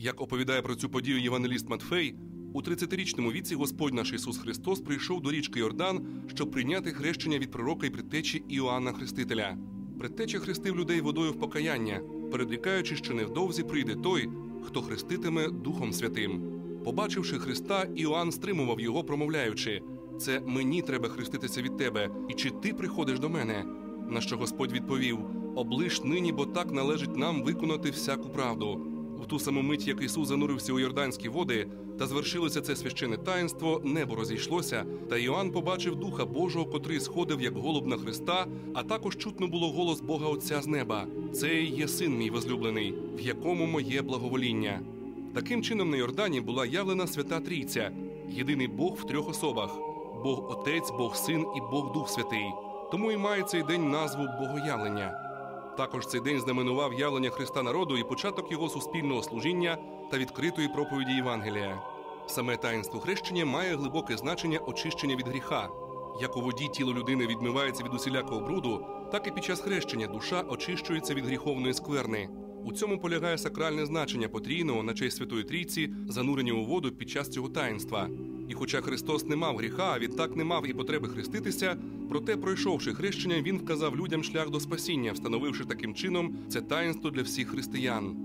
Як оповідає про цю подію євангеліст Матфей, у 30-річному віці Господь наш Ісус Христос прийшов до річки Йордан, щоб прийняти хрещення від пророка і предтечі Іоанна Хрестителя. Предтеча хрестив людей водою в покаяння, передрікаючи, що невдовзі прийде той, хто хреститиме Духом Святим. Побачивши Христа, Іоанн стримував його, промовляючи: Це мені треба хреститися від тебе, і чи ти приходиш до мене? На що Господь відповів: Облиш нині, бо так належить нам виконати всяку правду. В ту саму мить, як Ісус занурився у Йорданські води, та звершилося це священне таїнство, небо розійшлося, та Йоанн побачив Духа Божого, котрий сходив як голуб на Христа, а також чутно було голос Бога Отця з неба: Цей є син мій возлюблений, в якому моє благовоління. Таким чином на Йордані була явлена свята Трійця, єдиний Бог в трьох особах: Бог Отець, Бог Син і Бог Дух Святий. Тому і має цей день назву Богоявлення. Також цей день знаменував явлення Христа народу і початок його суспільного служіння та відкритої проповіді Євангелія. Саме таїнство хрещення має глибоке значення очищення від гріха. Як у воді тіло людини відмивається від усілякого бруду, так і під час хрещення душа очищується від гріховної скверни. У цьому полягає сакральне значення потрійного на честь Святої Трійці, занурення у воду під час цього таїнства. І хоча Христос не мав гріха, а відтак не мав і потреби хреститися, проте, пройшовши хрещення, він вказав людям шлях до спасіння, встановивши таким чином це таїнство для всіх християн.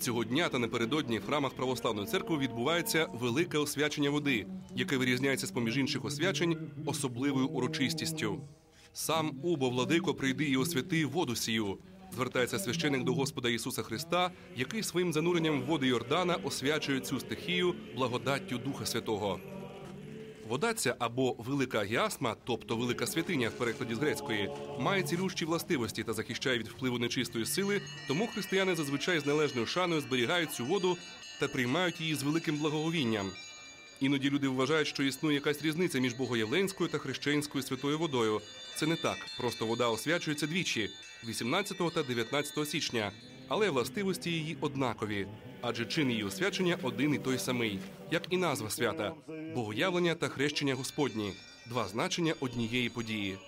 Цього дня та напередодні в храмах православної церкви відбувається велике освячення води, яке вирізняється з поміж інших освячень особливою урочистістю. Сам убо владико прийди і освяти воду сію. Звертається священик до Господа Ісуса Христа, який своїм зануренням в води Йордана освячує цю стихію благодаттю Духа Святого. Вода ця або велика гіасма, тобто велика святиня в перекладі з грецької, має цілющі властивості та захищає від впливу нечистої сили, тому християни зазвичай з належною шаною зберігають цю воду та приймають її з великим благоговінням. Іноді люди вважають, що існує якась різниця між богоявленською та хрещенською святою водою. Це не так. Просто вода освячується двічі 18 та 19 січня, але властивості її однакові, адже чин її освячення один і той самий, як і назва свята богоявлення та хрещення Господні два значення однієї події.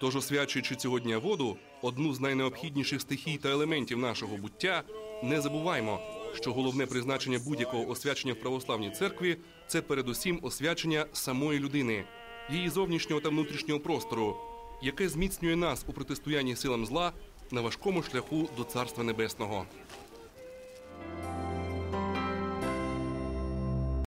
Тож, освячуючи цього дня воду, одну з найнеобхідніших стихій та елементів нашого буття, не забуваймо, що головне призначення будь-якого освячення в православній церкві це передусім освячення самої людини, її зовнішнього та внутрішнього простору, яке зміцнює нас у протистоянні силам зла на важкому шляху до Царства Небесного.